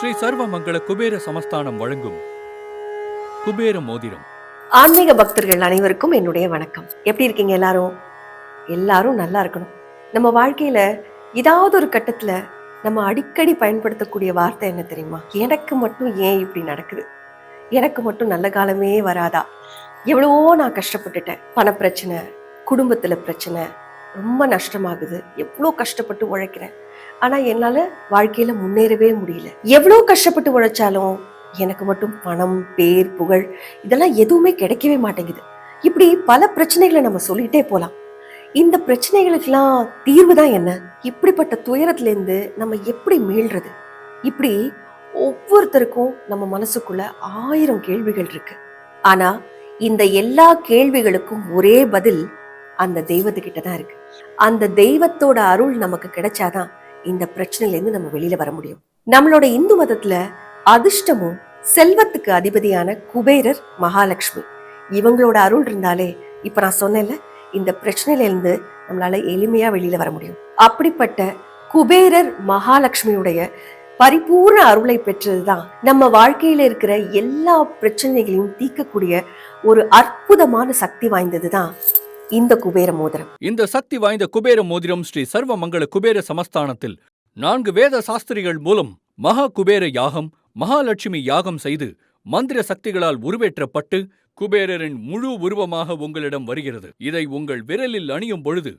ஸ்ரீ சர்வமங்கள குபேர சமஸ்தானம் வழங்கும் குபேர மோதிரம். ஆன்மீக பக்தர்கள் அனைவருக்கும் என்னுடைய வணக்கம். எப்படி இருக்கீங்க எல்லாரும்? எல்லாரும் நல்லா இருக்கணும். நம்ம வாழ்க்கையில ஏதாவது ஒரு கட்டத்துல நம்ம அடிக்கடி பயன்படுத்தக்கூடிய வார்த்தை என்ன தெரியுமா? எனக்கு மட்டும் ஏன் இப்படி நடக்குது? எனக்கு மட்டும் நல்ல காலமே வராதா? எவ்வளவோ நான் கஷ்டப்பட்டுட்டேன். பண பிரச்சனை குடும்பத்துல பிரச்சனை ரொம்ப நஷ்டமாகுது. எவ்வளோ கஷ்டப்பட்டு உழைக்கிறேன். ஆனா என்னால வாழ்க்கையில முன்னேறவே முடியல. எவ்வளோ கஷ்டப்பட்டு உழைச்சாலும் எனக்கு மட்டும் பணம் பேர் புகழ் இதெல்லாம் எதுவுமே கிடைக்கவே மாட்டேங்குது. இப்படி பல பிரச்சனைகளை நம்ம சொல்லிட்டே போகலாம் இந்த பிரச்சனைகளுக்கெல்லாம் தீர்வு தான் என்ன? இப்படிப்பட்ட துயரத்துல இருந்து நம்ம எப்படி மீள்றது? இப்படி ஒவ்வொருத்தருக்கும் நம்ம மனசுக்குள்ள ஆயிரம் கேள்விகள் இருக்கு. ஆனா இந்த எல்லா கேள்விகளுக்கும் ஒரே பதில் அந்த தெய்வத்துக்கிட்ட தான் இருக்கு. அந்த தெய்வத்தோட அருள் நமக்கு கிடைச்சாதான் இந்த பிரச்சனையில இருந்து நம்ம வெளியில வர முடியும். நம்மளோட இந்து மதத்துல அதிர்ஷ்டமும் செல்வத்துக்கு அதிபதியான குபேரர் மகாலட்சுமி. இவங்களோட அருள் இருந்தாலே இப்ப நான் சொன்னேன்ல இந்த பிரச்சனையில இருந்து நம்மளால எளிமையா வெளியில வர முடியும். அப்படிப்பட்ட குபேரர் மகாலட்சுமியுடைய பரிபூர்ண அருளை பெற்றதுதான் நம்ம வாழ்க்கையில இருக்கிற எல்லா பிரச்சனைகளையும் தீர்க்கக்கூடிய ஒரு அற்புதமான சக்தி வாய்ந்ததுதான் இந்த குபேர மோதிரம். இந்த சக்தி வாய்ந்த குபேர மோதிரம் ஸ்ரீ சர்வமங்கல குபேர சமஸ்தானத்தில் நான்கு வேத சாஸ்திரிகள் மூலம் மகா குபேர யாகம் மகாலட்சுமி யாகம் செய்து மந்திர சக்திகளால் உருவேற்றப்பட்டு குபேரரின் முழு உருவமாக உங்களிடம் வருகிறது. இதை உங்கள் விரலில் அணியும் பொழுது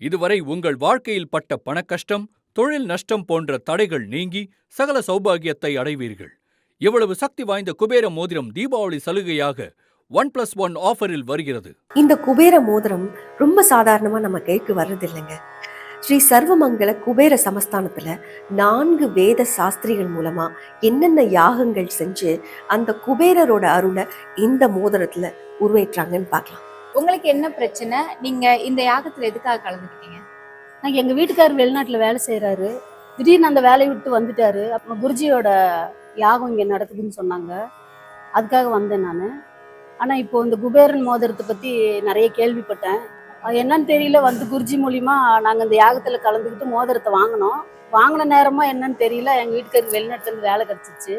இதுவரை உங்கள் வாழ்க்கையில் பட்ட பணக்கஷ்டம் தொழில் நஷ்டம் போன்ற தடைகள் நீங்கி சகல சௌபாகியத்தை அடைவீர்கள். இவ்வளவு சக்தி வாய்ந்த குபேர மோதிரம் தீபாவளி சலுகையாக ஒன் பிளஸ் ஒன் ஆஃபரில் வருகிறது. இந்த குபேர மோதிரம் ரொம்ப சாதாரணமா நம்ம கைக்கு வர்றது இல்லைங்க ஸ்ரீ சர்வமங்கல குபேர சமஸ்தானத்துல நான்கு வேத சாஸ்திரிகள் மூலமா என்னென்ன யாகங்கள் செஞ்சு அந்த குபேரரோட அருளை இந்த மோதிரத்துல உருவேற்றாங்கன்னு பார்க்கலாம். உங்களுக்கு என்ன பிரச்சனை? நீங்க இந்த யாகத்துல எதுக்காக கலந்துக்கிட்டீங்க? நான் எங்க வீட்டுக்காரர் வெளிநாட்டுல வேலை செய்யறாரு திடீர்னு அந்த வேலையை விட்டு வந்துட்டாரு. அப்புறம் குருஜியோட யாகம் இங்க நடக்குதுன்னு சொன்னாங்க. அதுக்காக வந்தேன் நான். ஆனா இப்போ இந்த குபேரன் மோதிரத்தை பத்தி நிறைய கேள்விப்பட்டேன். அது என்னன்னு தெரியல வந்து குருஜி மூலியமா நாங்க இந்த யாகத்துல கலந்துக்கிட்டு மோதிரத்தை வாங்கினோம். வாங்கின நேரமா என்னன்னு தெரியல எங்க வீட்டுக்காரருக்கு வெளிநாட்டுல இருந்து வேலை கிடைச்சிச்சு.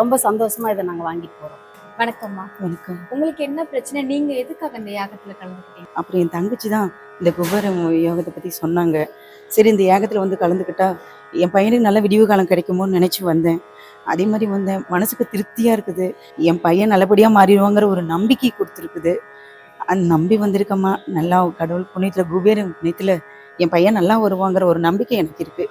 ரொம்ப சந்தோஷமா இதை நாங்க வாங்கிட்டு போறோம். வணக்கம்மா. வணக்கம். உங்களுக்கு என்ன பிரச்சனை? நீங்க எதுக்காக இந்த யாகத்துல கலந்துக்கிட்டீங்க? அப்புறம் என் தங்கச்சி தான் இந்த குபேர யோகத்தை பற்றி சொன்னாங்க. சரி இந்த யாகத்தில் வந்து கலந்துக்கிட்டா என் பையனுக்கு நல்ல விடிவு காலம் கிடைக்குமோன்னு நினச்சி வந்தேன். அதே மாதிரி வந்து மனசுக்கு திருப்தியாக இருக்குது. என் பையன் நல்லபடியாக மாறிடுவாங்கிற ஒரு நம்பிக்கை கொடுத்துருக்குது. அந்த நம்பி வந்திருக்கம்மா. நல்லா கடவுள் புண்ணியத்தில் குபேர புண்ணியத்தில் என் பையன் நல்லா வருவாங்கிற ஒரு நம்பிக்கை எனக்கு இருக்குது